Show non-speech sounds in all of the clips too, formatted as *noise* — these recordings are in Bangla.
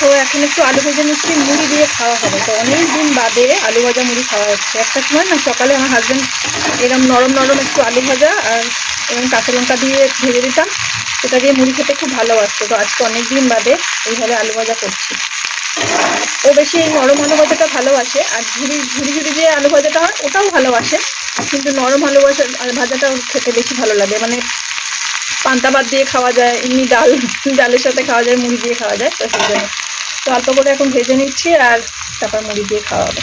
তো এখন একটু আলু ভেজে নিচ্ছি মুড়ি দিয়ে খাওয়া হবে। তো অনেক দিন বাদে আলু ভাজা মুড়ি খাওয়া হচ্ছে। একটা সময় না সকালে আমার হাজব্যান্ড এরকম নরম নরম একটু আলু ভাজা আর এবং কাঁচা লঙ্কা দিয়ে ভেজে দিতাম। সেটা দিয়ে মুড়ি খেতে খুব ভালোবাসতো তো আজকে অনেক দিন বাদে এইভাবে আলু ভাজা করছি। ও বেশি এই নরম আলু ভাজাটা ভালোবাসে আর ঝুড়ি ঝুড়ি ঝুড়ি যে আলু ভাজাটা হয় ওটাও ভালোবাসে। কিন্তু নরম আলু ভাজা, ভাজাটা ওর খেতে বেশি ভালো লাগে। মানে পান্তা ভাত দিয়ে খাওয়া যায়, এমনি ডাল, ডালের সাথে খাওয়া যায়, মুড়ি দিয়ে খাওয়া যায়, তো সেই জন্য। তো অল্প করে এখন ভেজে নিচ্ছি আর তারপর মুড়ি দিয়ে খাওয়া হবে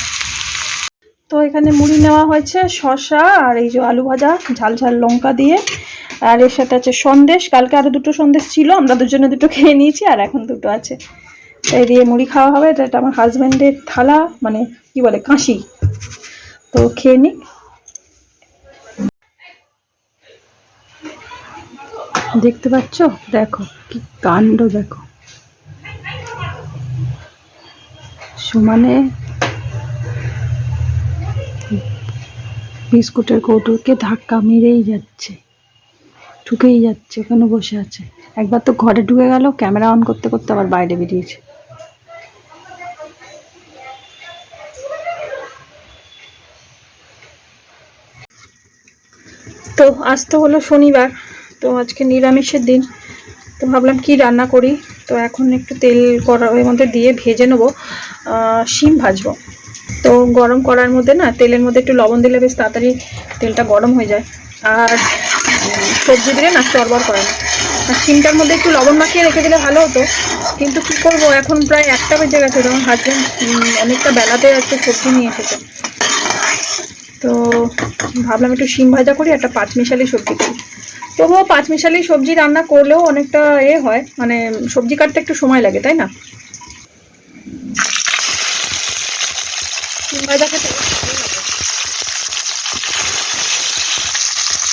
তো এখানে মুড়ি নেওয়া হয়েছে শসা আর এই যে আলু ভাজা, ঝাল ঝাল লঙ্কা দিয়ে। আর এর সাথে আছে সন্দেশ, কালকে আরও দুটো সন্দেশ ছিল, আমরা দুজনে দুটো খেয়ে নিয়েছি, আর এখন দুটো আছে। এই দিয়ে মুড়ি খাওয়া হবে, এটা আমার হাজব্যান্ডের থালা মানে কি বলে, কাশি। তো খেয়ে নিক। দেখতে পাচ্ছ? দেখো, কি কাণ্ড দেখো। সমানে বিস্কুটের কৌটোকে ধাক্কা মেরেই যাচ্ছে। ঢুকেই যাচ্ছে ওখানে বসে আছে। একবার তো ঘরে ঢুকে গেল, ক্যামেরা অন করতে করতে আবার বাইরে বেরিয়েছে। তো, আজ তো হলো শনিবার। তো আজকে নিরামিষের দিন, তো ভাবলাম কি রান্না করি? তো এখন একটু তেল কড়া এর মধ্যে দিয়ে ভেজে নেব শিম ভাজবো। তো গরম করার মধ্যে না, তেলের মধ্যে একটু লবণ দিলে বেশ তাড়াতাড়ি তেলটা গরম হয়ে যায়। আর সবজি দিলে না চড়বড় করে না। আর শিমটার মধ্যে একটু লবণ মাখিয়ে রেখে দিলে ভালো হতো। কিন্তু কি করব, এখন প্রায় একটা বেজে গেছে, তখন হাজব্যান্ড অনেকটা বেলাতে একটা সবজি নিয়ে এসেছে। তো ভাবলাম একটু শিম ভাজা করি, একটা পাঁচমিশালি সবজি করি। তবুও পাঁচমিশালি সবজি রান্না করলেও অনেকটা এ হয় মানে সবজি কাটতে একটু সময় লাগে, তাই না।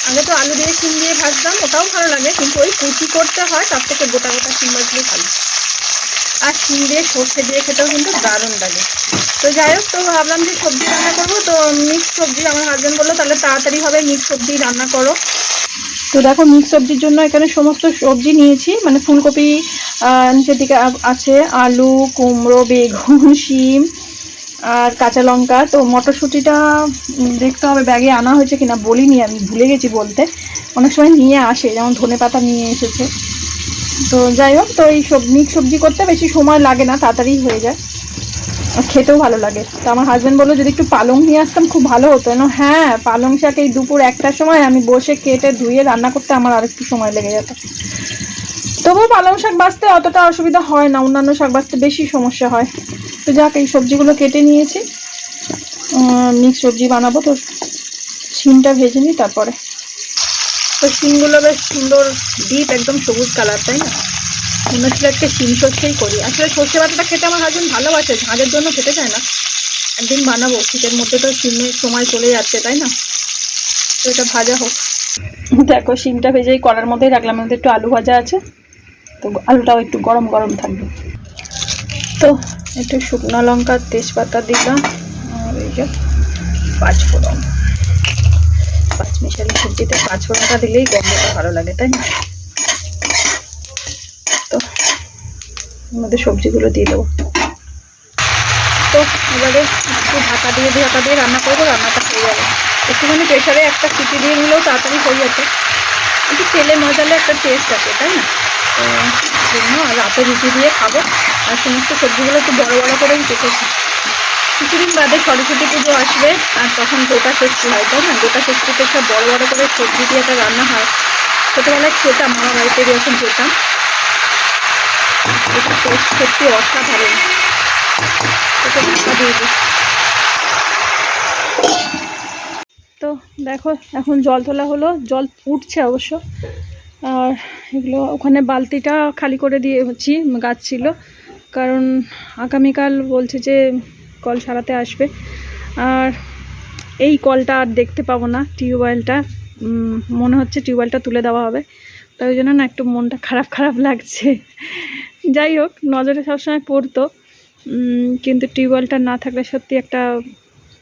আগে তো আলু দিয়ে শিম দিয়ে ভাজতাম, ওটাও ভালো লাগে, কিন্তু ওই কুচি করতে হয়, তার থেকে গোটা গোটা ভাজলেই ভালো আর শিম দিয়ে সর্ষে দিয়ে খেতেও কিন্তু দারুণ লাগে। তো যাই হোক, তো ভাবলাম যে সবজি রান্না করব, তো মিক্স সবজি, আমার হাজব্যান্ড বলল, তাহলে তাড়াতাড়ি হবে মিক্স সবজি রান্না করো। তো দেখো মিক্স সবজির জন্য এখানে সমস্ত সবজি নিয়েছি। মানে ফুলকপি নিচের দিকে আছে আলু, কুমড়ো, বেগুন, *laughs* শিম আর কাঁচা লঙ্কা। তো মটরশুঁটিটা দেখতে হবে ব্যাগে আনা হয়েছে কিনা, বলিনি আমি, ভুলে গেছি বলতে। অনেক সময় নিয়ে আসে, যেমন ধনে পাতা নিয়ে এসেছে। তো যাই হোক, তো এই সব মিক্স সবজি করতে বেশি সময় লাগে না, তাড়াতাড়ি হয়ে যায়। খেতেও ভালো লাগে। তো আমার হাজব্যান্ড বলল, যদি একটু পালং নিয়ে আসতাম, খুব ভালো হতো। না হ্যাঁ পালং শাক এই দুপুর একটার সময় আমি বসে কেটে ধুয়ে রান্না করতে আমার আর একটু সময় লেগে যেত। তবুও পালং শাক বাঁচতে অতটা অসুবিধা হয় না, অন্যান্য শাক বাঁচতে বেশি সমস্যা হয়। তো যাক, এই সবজিগুলো কেটে নিয়েছি। মিক্স সবজি বানাবো। তো শিমটা ভেজে নিই তারপরে। তো শিমগুলো বেশ সুন্দর ডিপ একদম সবুজ কালার তাই না? মনে হচ্ছিল আজকে শিম সর্ষেই করি। আসলে সর্ষে বাটাটা খেতে আমার হাজবেন্ড ভালোবাসে, ঝাঁঝের জন্য খেতে চায় না। একদিন বানাবো, শীতের মধ্যে তো শিমের সময় চলে যাচ্ছে, তাই না? তো এটা ভাজা হোক। দেখো শিমটা ভেজেই করার মধ্যেই রাখলাম আমাদের একটু আলু ভাজা আছে। তো আলুটাও একটু গরম গরম থাকবে। তো একটু শুকনো লঙ্কা, তেজপাতা দিলাম, আর এই যে পাঁচফোড়ন। পাঁচমিশালি সবজিতে পাঁচফোড়নটা দিলেই গন্ধটা ভালো লাগে, তাই না তো এর মধ্যে সবজিগুলো দিয়ে দেবো। তো এবারে একটু ঢাকা দিয়ে ঢাকা দিয়ে রান্না করব, রান্নাটা হয়ে যাবে। একটুখানি প্রেশারে একটা সিটি দিয়ে নিলেও তাড়াতাড়ি হয়ে যাচ্ছে। একটু তেলে মজালে একটা টেস্ট আছে, তাই না? তো জন্য রাতে রুটি দিয়ে খাব। আর সমস্ত সবজিগুলো একটু বড়ো বড়ো করেই কেটেছি। কিছুদিন বাদে সরস্বতী পুজো আসবে, আর তখন গোটা ষষ্ঠী হয়, তাই না? গোটা ষষ্ঠীতে সব বড়ো বড়ো করে সবজি দিয়ে একটা রান্না হয়। ছোটোবেলায় খেতাম, আমার বাড়িতে যখন টেস্ট সত্যি অসাধারণ। ঢাকা দিয়ে তো দেখো, এখন জল তোলা হলো। জল উঠছে অবশ্য। আর এগুলো, ওখানে বালতিটা খালি করে দিয়ে হচ্ছি গাছ ছিল। কারণ আগামীকাল বলছে যে কল সারাতে আসবে। আর এই কলটা আর দেখতে পাবো না, টিউবওয়েলটা। মনে হচ্ছে টিউবওয়েলটা তুলে দেওয়া হবে। তাই জন্য না একটু মনটা খারাপ খারাপ লাগছে। যাই হোক, নজরে সবসময় পড়তো। কিন্তু টিউবওয়েলটা না থাকলে সত্যি একটা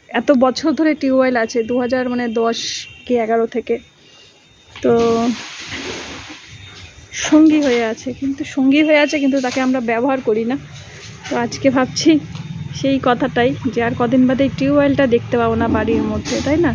এত বছর ধরে টিউবওয়েল আছে দু হাজার মানে দশ কি এগারো থেকে। তো সঙ্গী হয়ে আছে, কিন্তু সঙ্গী হয়ে আছে, কিন্তু তাকে আমরা ব্যবহার করি না। তো আজকে ভাবছি সেই কথাটাই যে আর কদিন বাদে টিউবওয়েলটা দেখতে পাবো না বাড়ির মধ্যে, তাই না?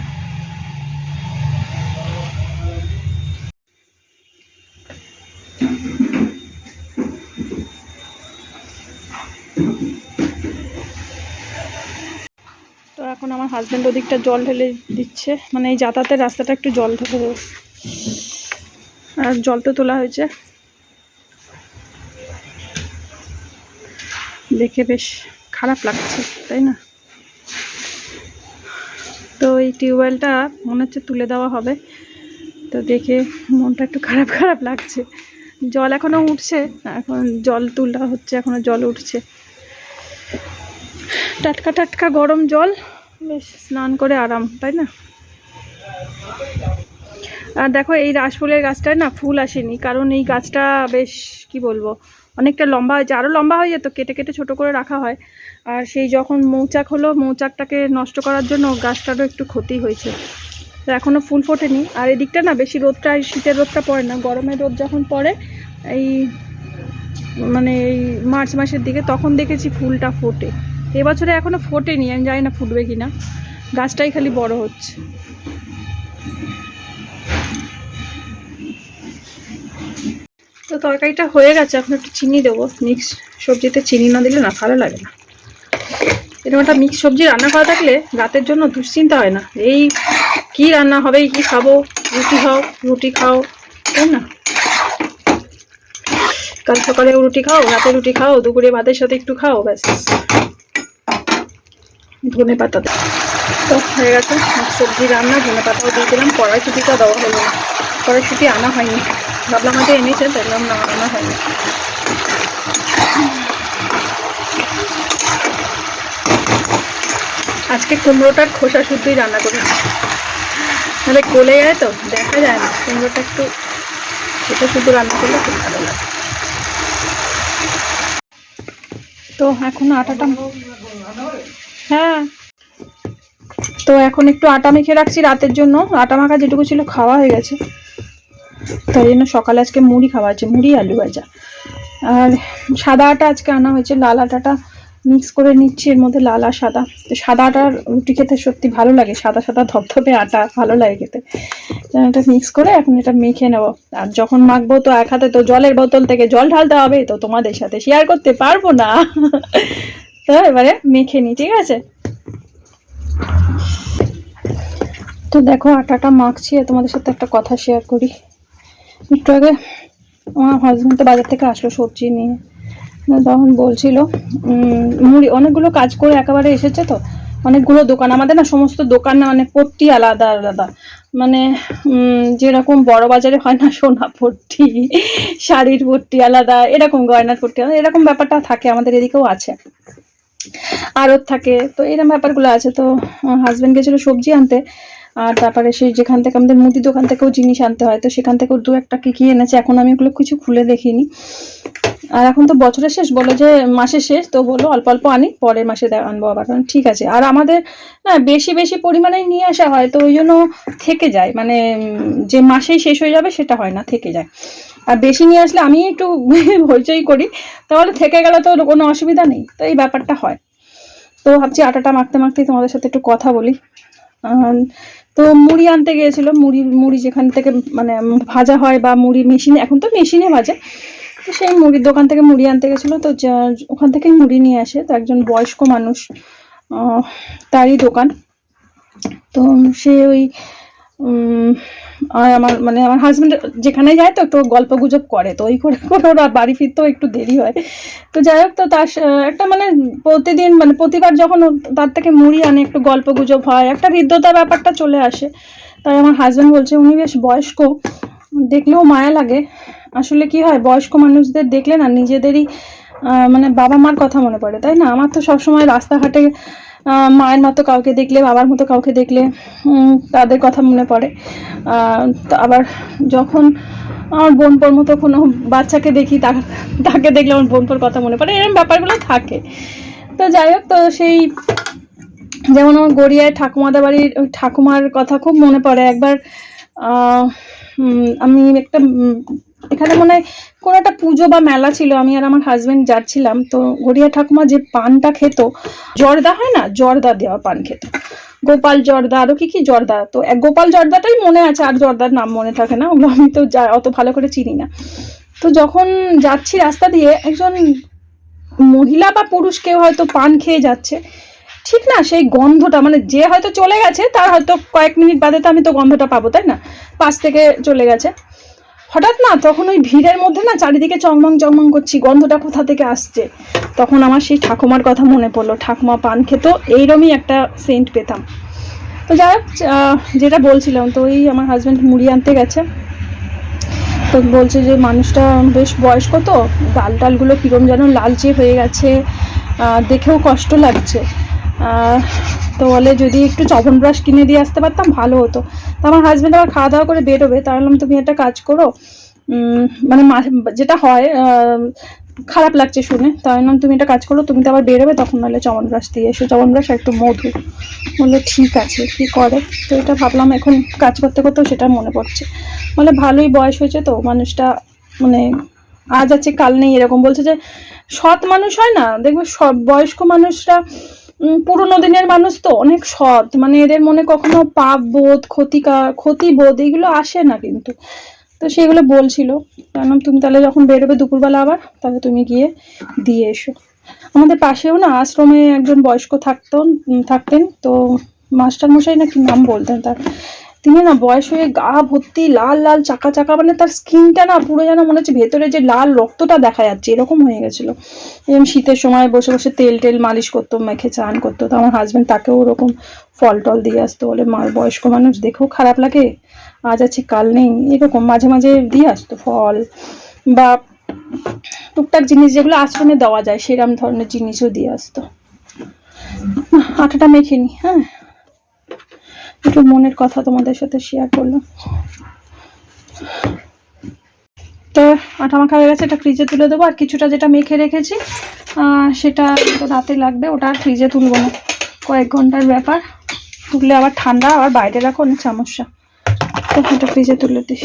আমার হাজব্যান্ড ওদিকটা জল ঢেলে দিচ্ছে। মানে এই যাতায়াতের রাস্তাটা একটু জল ঢেলে আর জল তো তোলা হয়েছে। দেখে বেশ খারাপ লাগছে, তাই না? তো এই টিউবওয়েলটা মনে হচ্ছে তুলে দেওয়া হবে। তো দেখে মনটা একটু খারাপ খারাপ লাগছে। জল এখনও উঠছে, এখন জল তোলা হচ্ছে, এখনও জল উঠছে। টাটকা টাটকা গরম জল। বেশ, স্নান করে আরাম, তাই না? আর দেখো, এই রাসফুলের গাছটায় না ফুল আসেনি, কারণ এই গাছটা বেশ, কি বলব, অনেকটা লম্বা হয়েছে আরও লম্বা হয়ে যেত, কেটে কেটে ছোট করে রাখা হয়। আর সেই যখন মৌচাক হলো, মৌচাকটাকে নষ্ট করার জন্য গাছটারও একটু ক্ষতি হয়েছে। তো এখনও ফুল ফোটেনি। আর এদিকটা না বেশি রোদটা শীতের রোদটা পড়ে না গরমের রোদ যখন পড়ে, এই মানে এই মার্চ মাসের দিকে, তখন দেখেছি ফুলটা ফোটে। এবছরে এখনও ফোটেনি, আমি জানি না ফুটবে কি না গাছটাই খালি বড় হচ্ছে। তো তরকারিটা হয়ে গেছে, এখন একটু চিনি দেবো। মিক্স সবজিতে চিনি না দিলে না, ভালো লাগে না। এরকম একটা মিক্স সবজি রান্না করা থাকলে রাতের জন্য দুশ্চিন্তা হয় না। এই কি রান্না হবে কি খাব? রুটি খাও রুটি খাও, তাই না? কাল সকালে রুটি খাও, রাতে রুটি খাও, দুপুরে ভাতের সাথে একটু খাও, ব্যাস। ধনে পাতা তো হয়ে গেছে। সবজি রান্না, ধনে পাতাও দিয়ে দিলাম। কড়াইশুটিটা দেওয়া হলো না। কড়াইশুটি আনা হয়নি। ভাবলাম আগে এনেছে, দেখলাম না, আনা হয়নি। আজকে কুমড়োটার খোসা শুদ্ধই রান্না করেছি তাহলে গলে যায় তো, দেখা যায় না। কুমড়োটা একটু এটা শুধু রান্না করলে খুব ভালো লাগে। তো এখন আটাটা হ্যাঁ। তো এখন একটু আটা মেখে রাখছি রাতের জন্য। আটা মাখা যেটুকু ছিল খাওয়া হয়ে গেছে। তাই জন্য সকালে আজকে মুড়ি খাওয়া হয়েছে, মুড়ি আলু ভাজা। আর সাদা আটা আজকে আনা হয়েছে, লাল আটাটা মিক্স করে নিচ্ছি, এর মধ্যে লাল আর সাদা। তো সাদা আটার রুটি খেতে সত্যি ভালো লাগে, সাদা সাদা ধপধপে আটা ভালো লাগে খেতে। এটা মিক্স করে এখন এটা মেখে নেব। আর যখন মাখবো তো এক হাতে তো জলের বোতল থেকে জল ঢালতে হবে, তো তোমাদের সাথে শেয়ার করতে পারব না। তো এবারে মেখে নিই ঠিক আছে? তো দেখো, আটাটা মাখছি আর তোমাদের সাথে একটা কথা শেয়ার করি। একটু আগে আমার হাজব্যান্ড তো বাজার থেকে আসলো সবজি নিয়ে। তখন বলছিল মুড়ি, অনেকগুলো কাজ করে একেবারে এসেছে তো, অনেকগুলো দোকান। আমাদের না সমস্ত দোকান না মানে পট্টি আলাদা আলাদা। মানে যেরকম বড় বাজারে হয় না, সোনা পট্টি, শাড়ির পট্টি আলাদা, এরকম গয়নার পট্টি আলাদা, এরকম ব্যাপারটা থাকে, আমাদের এদিকেও আছে। আড়ত থাকে। তো এরকম ব্যাপারগুলো আছে। তো হাজব্যান্ড গেছিল সবজি আনতে। আর তারপরে সেই যেখান থেকে আমাদের মুদি দোকান থেকেও জিনিস আনতে হয়, তো সেখান থেকেও দু একটা কি কি এনেছে, এখন আমি ওগুলো কিছু খুলে দেখিনি। আর এখন তো বছরের শেষ, বলো যে মাসের শেষ, তো বলো অল্প অল্প আনি, পরের মাসে আনব আবার ঠিক আছে। আর আমাদের না বেশি বেশি পরিমাণে নিয়ে আসা হয়, তো ওই জন্য থেকে যায় মানে যে মাসেই শেষ হয়ে যাবে সেটা হয় না, থেকে যায়। আর বেশি নিয়ে আসলে আমি একটু *laughs* হইচই করি, তাহলে থেকে গেলে তো কোনো অসুবিধা নেই, তো এই ব্যাপারটা হয়। তো ভাবছি আটাটা মাখতে মাখতেই তোমাদের সাথে একটু কথা বলি। তো মুড়ি আনতে গিয়েছিল, মুড়ি মুড়ি যেখান থেকে মানে ভাজা হয় বা মুড়ি মেশিনে এখন তো মেশিনে ভাজে। তো সেই মুড়ির দোকান থেকে মুড়ি আনতে গেছিল তো ওখান থেকেই মুড়ি নিয়ে আসে, তো একজন বয়স্ক মানুষ তারই দোকান। তো সে ওই আর আমার মানে আমার হাজব্যান্ড যেখানে যায় তো একটু গল্প গুজব করে, তো ওই করে করে ওরা বাড়ি ফিরতেও একটু দেরি হয়। তো যাই হোক তো তার একটা মানে প্রতিদিন মানে প্রতিবার যখন তার থেকে মুড়ি আনে, একটু গল্প গুজব হয়, একটা হৃদ্যতা ব্যাপারটা চলে আসে। তাই আমার হাজব্যান্ড বলছে, উনি বেশ বয়স্ক, দেখলেও মায়া লাগে। আসলে কি হয়, বয়স্ক মানুষদের দেখলে না, নিজেদেরই মানে বাবা মার কথা মনে পড়ে, তাই না? আমার তো সবসময় রাস্তাঘাটে মায়ের মতো কাউকে দেখলে, বাবার মতো কাউকে দেখলে তাদের কথা মনে পড়ে। আবার যখন আমার বোনপোর মতো কোনো বাচ্চাকে দেখি তাকে দেখলে আমার বোনপোর কথা মনে পড়ে। এরকম ব্যাপারগুলো থাকে। তো যাই হোক, তো সেই যেমন আমার গড়িয়ায় ঠাকুমাদের বাড়ির ঠাকুমার কথা খুব মনে পড়ে। একবার আমি একটা এখানে মনে হয় কোনো একটা পুজো বা মেলা ছিল, আমি আর আমার হাজবেন্ড যাচ্ছিলাম, তো গড়িয়া ঠাকুমা যে পানটা খেত, জর্দা হয় না? জর্দা দেওয়া পান খেত। গোপাল জর্দা, আরও কি কি জর্দা? তো এক গোপাল জর্দাটাই মনে আছে, আর জর্দার নাম মনে থাকে না, ওগুলো আমি তো যা- অত ভালো করে চিনি না। তো যখন যাচ্ছি রাস্তা দিয়ে, একজন মহিলা বা পুরুষ কেউ হয়তো পান খেয়ে যাচ্ছে, ঠিক না? সেই গন্ধটা মানে যে হয়তো চলে গেছে, তার হয়তো কয়েক মিনিট বাদে তো আমি তো গন্ধটা পাবো, তাই না? পাশ থেকে চলে গেছে। হঠাৎ না তখন ওই ভিড়ের মধ্যে না চারিদিকে চংমং চংমং করছি, গন্ধটা কোথা থেকে আসছে? তখন আমার সেই ঠাকুমার কথা মনে পড়ল। ঠাকুমা পান খেত, এইরমই একটা সেন্ট পেতাম। তো যাই যেটা বলছিলাম, তো ওই আমার হাজব্যান্ড মুড়ি আনতে গেছে। তো বলছে যে মানুষটা বেশ বয়স্ক তো ডাল টালগুলো কীরম যেন লালচে হয়ে গেছে দেখেও কষ্ট লাগছে। তো বলে যদি একটু চবন ব্রাশ কিনে দিয়ে আসতে পারতাম, ভালো হতো। তো আমার হাজব্যান্ড আবার খাওয়া দাওয়া করে বেরোবে তাই বললাম, তুমি একটা কাজ করো। মানে যেটা হয় খারাপ লাগছে শুনে তাই বললাম, তুমি একটা কাজ করো, তুমি তো আবার বেরোবে, তখন নাহলে চমন ব্রাশ দিয়ে এসো। চমন ব্রাশ একটু মধু। বলল, ঠিক আছে, কি করে? তো এটা ভাবলাম, এখন কাজ করতে করতেও সেটা মনে পড়ছে। বলে ভালোই বয়স হয়েছে তো, মানুষটা মানে আজ আছে, কাল নেই, এরকম বলছে যে, সৎ মানুষ হয় না, দেখবে সব বয়স্ক মানুষরা পুরোনো দিনের মানুষ তো অনেক সৎ। মানে এদের মনে কখনো পাপ বোধ ক্ষতিকার ক্ষতি বোধ এগুলো আসে না কিন্তু। তো সেগুলো বলছিল। কারণ তুমি তাহলে যখন বেরোবে দুপুরবেলা আবার, তাহলে তুমি গিয়ে দিয়ে এসো। আমাদের পাশেও না আশ্রমে একজন বয়স্ক থাকতেন থাকতেন। তো মাস্টার মশাই নাকি নাম বলতেন তার। তিনি না বয়স হয়ে গা ভর্তি, লাল লাল, চাকা চাকা মানে তার স্কিনটা না পুরো যেন মনে হচ্ছে ভেতরে যে লাল রক্তটা দেখা যাচ্ছে, এরকম হয়ে গেছিল। এরকম শীতের সময় বসে বসে তেল টেল মালিশ করতো মেখে চান করতো তো আমার হাজব্যান্ড তাকেও ওরকম ফল টল দিয়ে আসতো, বলে মার বয়স্ক মানুষ দেখেও খারাপ লাগে, আজ আছে, কাল নেই। এরকম মাঝে মাঝে দিয়ে আসতো ফল বা টুকটাক জিনিস যেগুলো আশ্রমে দেওয়া যায় সেরকম ধরনের জিনিসও দিয়ে আসতো। আটাটা মেখে নি হ্যাঁ। একটু মনের কথা তোমাদের সাথে শেয়ার করলাম। তো আটা মাখা হয়ে গেছে, এটা ফ্রিজে তুলে দেবো। আর কিছুটা যেটা মেখে রেখেছি সেটা তো রাতে লাগবে, ওটা আর ফ্রিজে তুলবো না। কয়েক ঘণ্টার ব্যাপার। তুললে আবার ঠান্ডা, আবার বাইরে রাখো, অনেক সমস্যা। তো এটা ফ্রিজে তুলে দিই